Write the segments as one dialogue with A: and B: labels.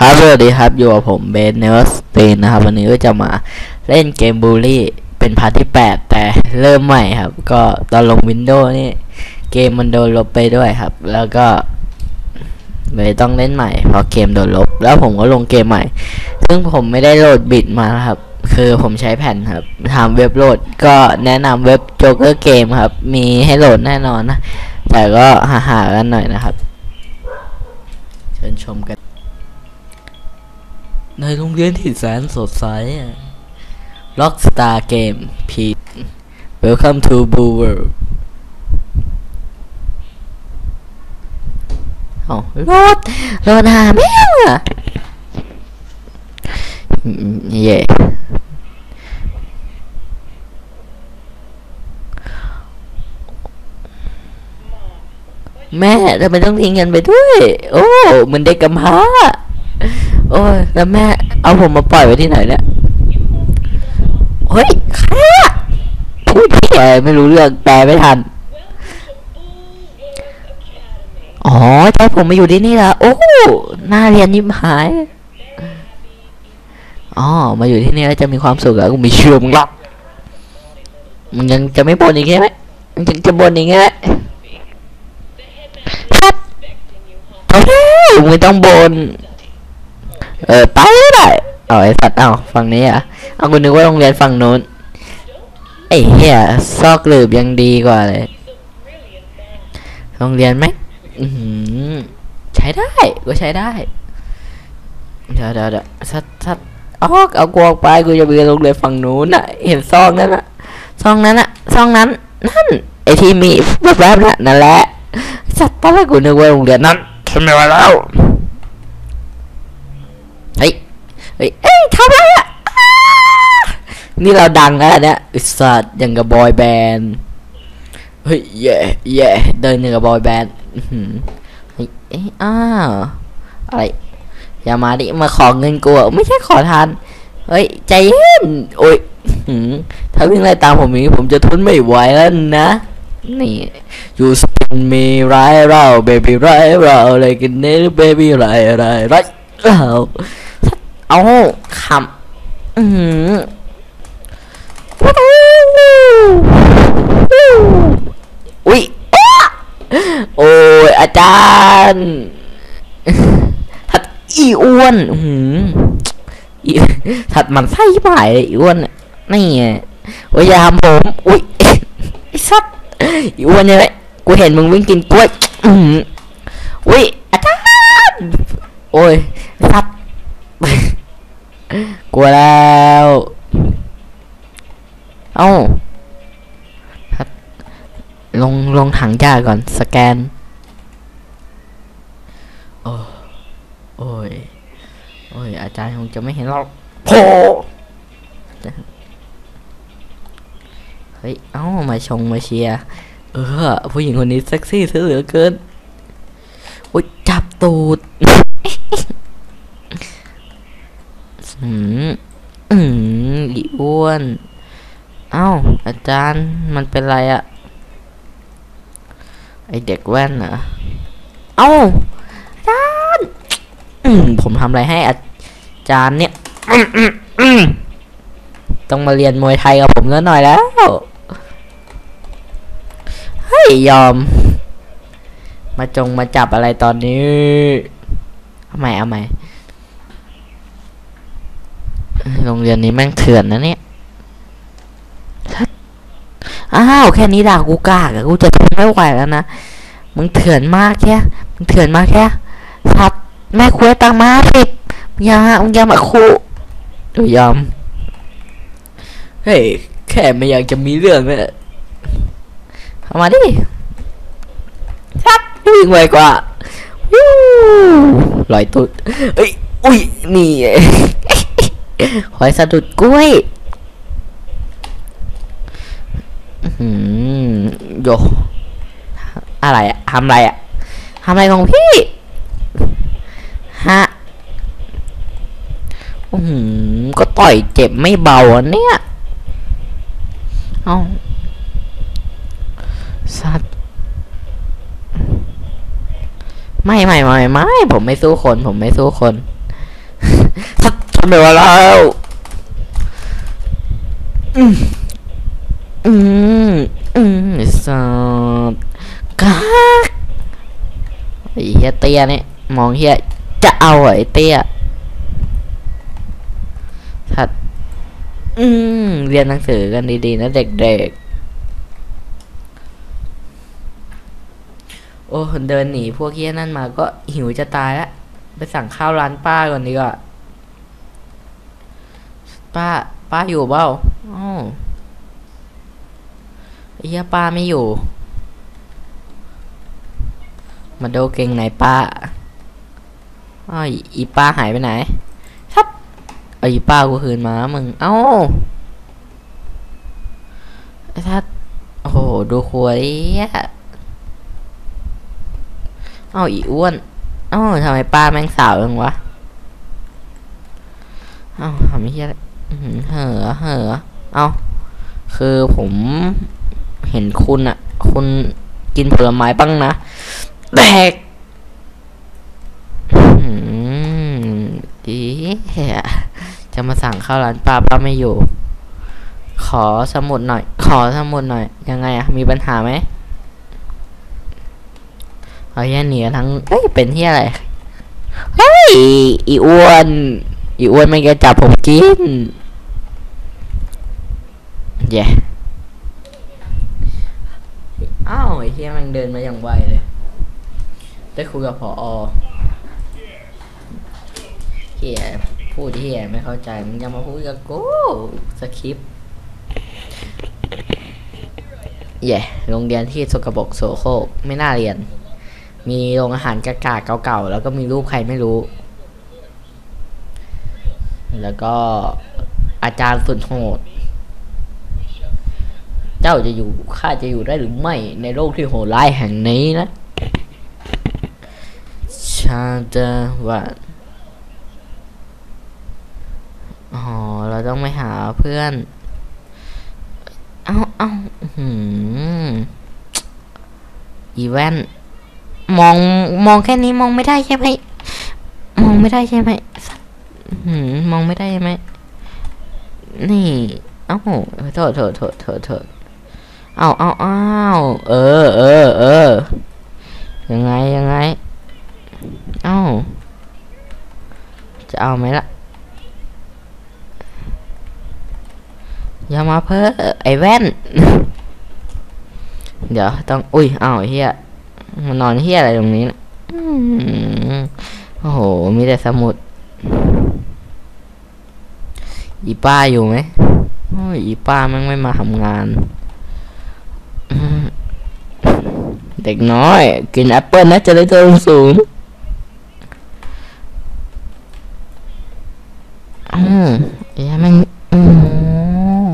A: ครับสวัสดีครับอยู่กับผมเบนเนอร์สตีนนะครับ วันนี้ก็จะมาเล่นเกมบูลลี่เป็นพาร์ทที่ 8 แต่เริ่มใหม่ครับ ก็ตอนลงวินโดว์นี่ เกมมันโดนลบไปด้วยครับ แล้วก็เลยต้องเล่นใหม่เพราะเกมโดนลบ แล้วผมก็ลงเกมใหม่ ซึ่งผมไม่ได้โหลดบิตมาครับ คือผมใช้แผ่นครับทำเว็บโหลดก็แนะนำเว็บ Joker Game ครับ มีให้โหลดแน่นอนนะแต่ก็หาๆกันหน่อยนะครับ เชิญชมกัน ในโรงเรียนที่แสนสดใสอะ Rockstar Game P Welcome to Blue World เอ้ารถรถหาแม่งอะเย่แม่ทำไมต้องทิ้งกันไปด้วย โอ้เหมือนเด็กกำพร้า โอ้ยแล้วแม่เอาผมมาปล่อยไว้ที่ไหนเนี่ยเฮ้ยใครอะพูดแกไม่รู้เรื่องแปลไม่ทัน อ๋อใช่ผมมาอยู่ที่นี่ละโอ้หน่าเรียนยิ้มหายอ๋อมาอยู่ที่นี่แล้วจะมีความสุขแล้วกูมีเชื่อมึงหรอกมึงยังจะไม่บ่นอีกใช่ไหมมึงยังจะบ่นอีกใช่ไหมครับโอ้ยมึงไม่ต้องบ่น เออไปได้เอาไอ้สัตว์เอาฝั่งนี้อะเอากูนึกว่าโรงเรียนฝั่งนู้นไอ้เหี้ยซอกหลืบยังดีกว่าเลยโรงเรียนไหมอือหือใช้ได้ก็ใช้ได้เดี๋ยวเดี๋ยวเดี๋ยวสัตสัตออกเอากูออกไปกูจะไปโรงเรียนฝั่งนู้นน่ะเห็นซองนั้นน่ะซองนั้นน่ะซองนั้นนั่นไอที่มีแวบๆน่ะนั่นแหละสัตว์ตอนแรกกูนึกว่าโรงเรียนนั้นทำไมวะแล้ว เฮ้ยเฮ้ยเอ้ยทำอะไรอะนี่เราดังแล้วเนี่ยอ้สัตว์ยังกับบอยแบนด์เฮ้ยเย่เย่เดินอย่างกับบอยแบนด์เฮ้ยเอ้าวอะไรอย่ามาดิมาขอเงินกูอะไม่ใช่ขอทานเฮ้ยใจเย็นโอ้ยถ้าวิ่งไล่ตามผมอย่างนี้ผมจะทนไม่ไหวแล้วนะนี่ you spin me right round baby right round like a nail baby right right right เอา เอาคำอือหืออุ้ยอ๊ะโอ้ยอาจารย์ทัดอีอ้วนอือหืออีทัดมันไส้บ่ายอีอ้วนนี่ไงโอ้ยอย่าทำผมอุ้ยไอ้สัตว์อีอ้วนเนี่ยแหละกูเห็นมึงวิ่งกินกล้วยอื้อหืออุ้ยอาจารย์โอ้ยสัตว์ กลัวแล้ว เอ้าลงลงถังยาก่อน สแกน โอ้โอ้ย โอ้ย อาจารย์คงจะไม่เห็นหรอกโผเฮ้ย เอ้า มาชงมาเชียร์เออ ผู้หญิงคนนี้เซ็กซี่เหลือเกิน โอ้ย จับตูด อืมอืมอีอ้วน เอ้า อาจารย์มันเป็นไรอะไอเด็กแว่นเหรอเอ้าอาจารย์ผมทำอะไรให้อาจารย์เนี่ยต้องมาเรียนมวยไทยกับผมแล้วหน่อยแล้วเฮ้ยยอม มาจงมาจับอะไรตอนนี้ เอาใหม่เอาใหม่ โรงเรียนนี้แม่งเถื่อนนะเนี่ยทัดอ้าวแค่นี้ด่ากูกากอะกูจะทนไม่ไหวแล้วนะมึงเถื่อนมากแค่มึงเถื่อนมากแค่สัตว์แม่คุยตังมาสิบมึงอย่ามึงอย่ามาคูดูยอมเฮ้ยแค่ไม่อยากจะมีเรื่องเนี่ยเอามาดิสัตว์วิ่งไวกว่าวู้ลอยตุดเอ้ยอุ้ยนี่ หอยสะดุดกล้วยหืมโยอะไรอะทำอะไรอะทำอะไรของพี่ฮะอือหือก็ต่อยเจ็บไม่เบาอะเนี่ยเอาสัตว์ไม่ไม่ไม่ไม่ผมไม่สู้คน ผมไม่สู้คน ไม่ไหวแล้วอืมอืมอืมไอ้สัตว์กากไอ้เฮียเตี้ยเนี่ยมองเฮียจะเอาเหอไอ้เตี้ยทัดอืมเรียนหนังสือกันดีๆนะเด็กๆ โอ้เดินหนีพวกเฮียนั่นมาก็หิวจะตายละไปสั่งข้าวร้านป้าก่อนดีกว่า ป้า ป้าอยู่เปล่าอ้าวไอ้เฮียป้าไม่อยู่ มาดูเก่งไหนป้าอ้อีอีป้าหายไปไหนครับเอาอีป้ากูคืนมา มึง เอ้าไอ้ทัดโอ้โห ดูครัวดิเอ้าอีอ้วน เอ้าทำไมป้าแม่งสาวจังวะ เอ้าทำไมเฮีย เหอเหอเอาคือผมเห็นคุณอะคุณกินผลไม้บ้างนะแบกอื้อหือดีจะมาสั่งข้าวร้านป้าป้าไม่อยู่ ขอสมุดหน่อย ขอสมุดหน่อย ยังไงอะมีปัญหาไหมเอาแย่หนีกันทั้งเอ้ยเป็นที่อะไร เฮ้ย อีอ้วน อีอ้วนไม่แกจับผมกินเย่อ้าวไอ้เฮียมันเดินมาอย่างไวเลย ได้คุยกับพอเฮียพูดเฮียไม่เข้าใจมึงจะมาพูดกับกูสคริปเย่โรงเรียนที่สกปรกโสโครกไม่น่าเรียน มีโรงอาหารกากาเก่าๆ แล้วก็มีรูปใครไม่รู้ แล้วก็อาจารย์สุดโหด เจ้าจะอยู่ข้าจะอยู่ได้หรือไม่ในโลกที่โหดร้ายแห่งนี้นะชาเดวันอ๋อเราต้องไปหาเพื่อน เอาเอาอื้อหืมอีแวนมองมองแค่นี้มองไม่ได้ใช่ไหมมองไม่ได้ใช่ไหม มองไม่ได้ใช่ไหม นี่ เอ้าโทษโทษโทษโทษโทษเอาเอาเอาเออเออเออยังไงยังไง เอ้า จะเอาไหมล่ะ อย่ามาเพ้อไอ้แว่น เดี๋ยวต้อง อุ้ย เอ้าเฮียมันนอนเฮียอะไรตรงนี้นะโอ้โห มีแต่สมุด อีป้าอยู่ไหมโอ้ยอีป้าแมันไม่มาทำงาน เด็กน้อย กินแอปเปิลนะจะได้เตัวสูงอืมไอ้แม่งอืม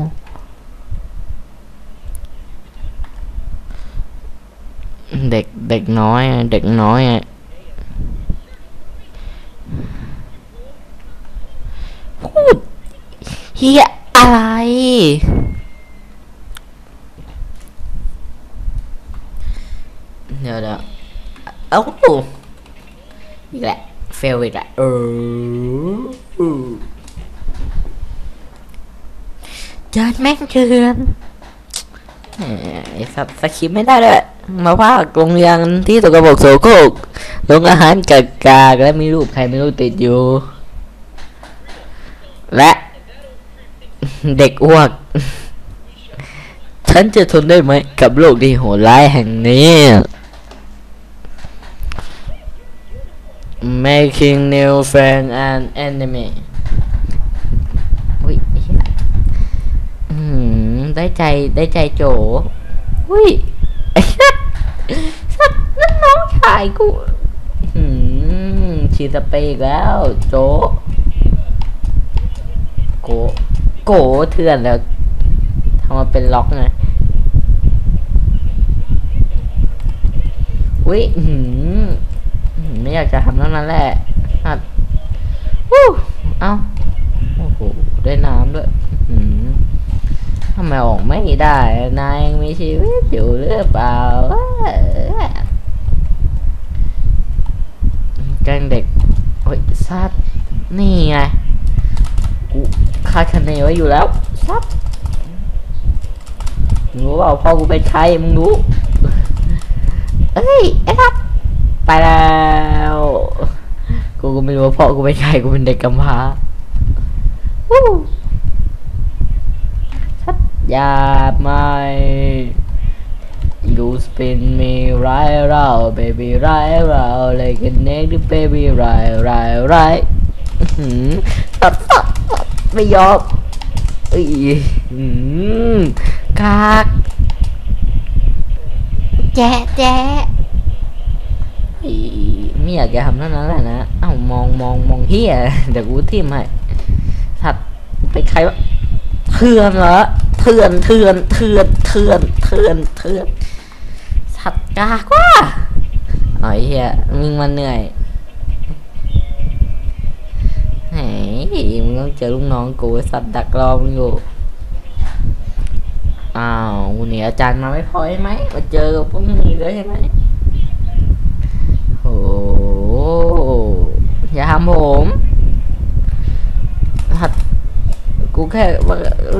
A: เด็กเด็กน้อย เด็กน้อยอะพูด เฮียอะไร เดี๋ยวเดี๋ยวเอ้าอีกแหละเฟลอีกแหละเออจานแม่งเถือนแหมไอ้สัตว์สคริปต์ไม่ได้เลยมาว่าโรงเรียนที่ตกกระบอกโสโครกโรงอาหารกากากและมีรูปใครไม่รู้ติดอยู่ และ เด็กอ้วก ฉันจะทนได้ไหมกับโลกที่โหดร้ายแห่งนี้ making new friend and enemy อุ้ยได้ใจได้ใจโจอุ้ยสัตว์นั่นน้องชายกูอืมฉีสเปย์อีกแล้ว โจโก โกเถื่อนแล้วทำมาเป็นล็อกไงอุ้ยหืมไม่อยากจะทำเท่านั้นแหละอัดวู้เอ้าโอ้โห ได้น้ำด้วยหืมทำไมออกไม่ได้ นายยังมีชีวิตอยู่หรือเปล่าเอ้ยแกงเด็ก โอ้ยสัตว์นี่ไงกู คาดคะเนไว้อยู่แล้วซับรู้เปล่าพ่อกูเป็นใครมึงรู้เอ้ยไอ้ครับ ไปแล้วกูก็ไม่รู้ว่าพ่อกูเป็นใครกูเป็นเด็กกำพร้าวู้ชัดยาไหม You spin me right round baby right round like a naked baby right right right อื้อหือตัดตัดตัด ไม่ยอมอีอืมกากแจ๊ะแจ๊ะอีไม่อยากจะทำเท่านั้นแหละนะเอ้ามองมองมองเฮียเดี๋ยวกูทิมให้ถัดไปใครวะเถื่อนเหรอเถื่อนเถื่อนเถื่อนเถื่อนเถื่อนเถื่อนสัตว์กากว่าอ๋อไอ้เฮียมึงมันเหนื่อยแห มมึงต้องเจอลูกน้องกูสัตว์ดักรอมึงอยู่ อ้าววันนี้อาจารย์มาไม่พอใช่ไหมมาเจอกับพวกมึงอีกแล้วใช่ไหมโอ้อย่าทำผมหัดกูแค่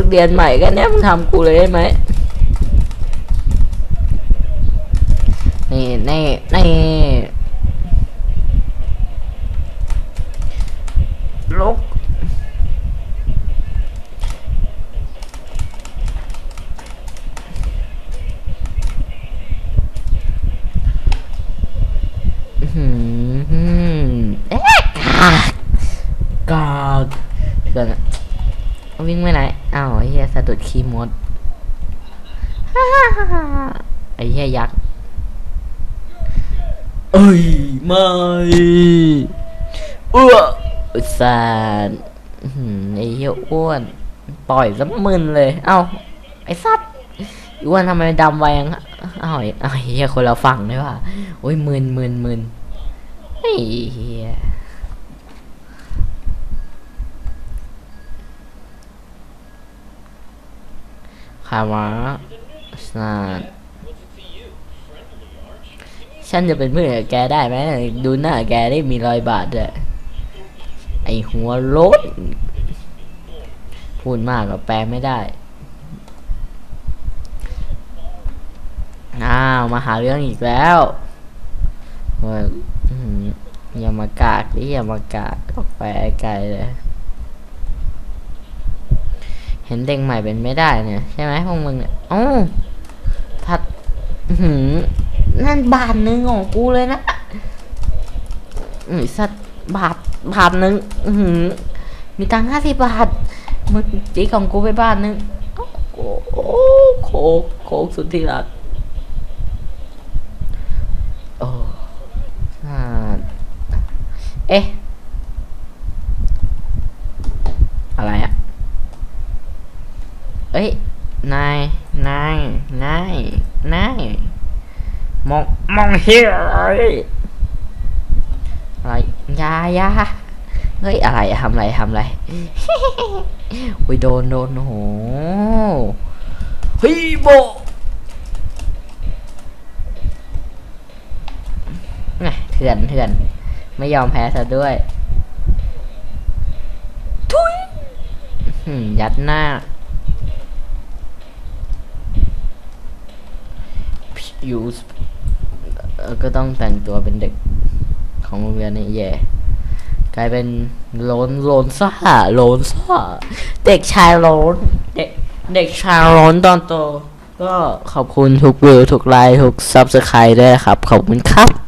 A: เรียนใหม่แค่เนี้ยมึงทำกูเลยได้ไหมนี่นี่นี่ลุก อื้อหือเอ๊ะกากกากเถื่อนอะวิ่งไปไหน อ้าวไอ้เหี้ยสะดุดคีย์มดฮ่าฮ่าฮ่าฮ่าไอ้เหี้ยยักษ์ เอ้ย ไม่เอื้ออุตส่าห์อื้อหือไอ้เหี้ยอ้วน ปล่อยซะมึนเลย เอ้า ไอ้สัตว์อ้วนทำไมดำไวยังอะอ้าวไอ้อ้าวไอ้เหี้ยคนละฝั่งด้วยว่ะโอ้ยมึนมึนมึนไอ้เหี้ย ขาวะสนาดฉันจะเป็นเพื่อนกับแกได้ไหมดูหน้าแกได้มีรอยบาดด้วยไอหัวโลดพูดมากก็แปลไม่ได้อ้าวมาหาเรื่องอีกแล้วเฮ้ยอื้อหืออย่ามากากดิอย่ามากากออกไปไกลเลย เห็นเด็กใหม่เป็นไม่ได้เนี่ยใช่ไหมพวกมึงเนี่ยโอ้าทัดหือนั่นบาทหนึ่งของกูเลยนะอือสัตว์บาทบาทหนึ่งหือมีตังค์ห้าสิบบาทมึงจีของกูไปบาทหนึ่งโอ้โหโคกโคกสุดที่รักโอ้อ่าเอ๊ะ อะไรอะ เอ้ย นาย นาย นาย นาย มอง มองเฮียอะไรอะไรยายาเฮ้ย อะไรทำอะไรทำอะไรอุ้ยโดน โดนโหเฮ้ยโบไงเถื่อนเถื่อน ไม่ยอมแพ้ซะด้วย ทุยยัดหน้า ยูสก็ต้องแต่งตัวเป็นเด็กของโรงเรียนนี่แย่กลายเป็นโลนโลนซ่าโลนซ่าเด็กชายโลนเด็กเด็กชายโลนตอนโตก็ขอบคุณทุกวิวทุกไลค์ทุกซับสไครต์ด้วยครับ ขอบคุณครับ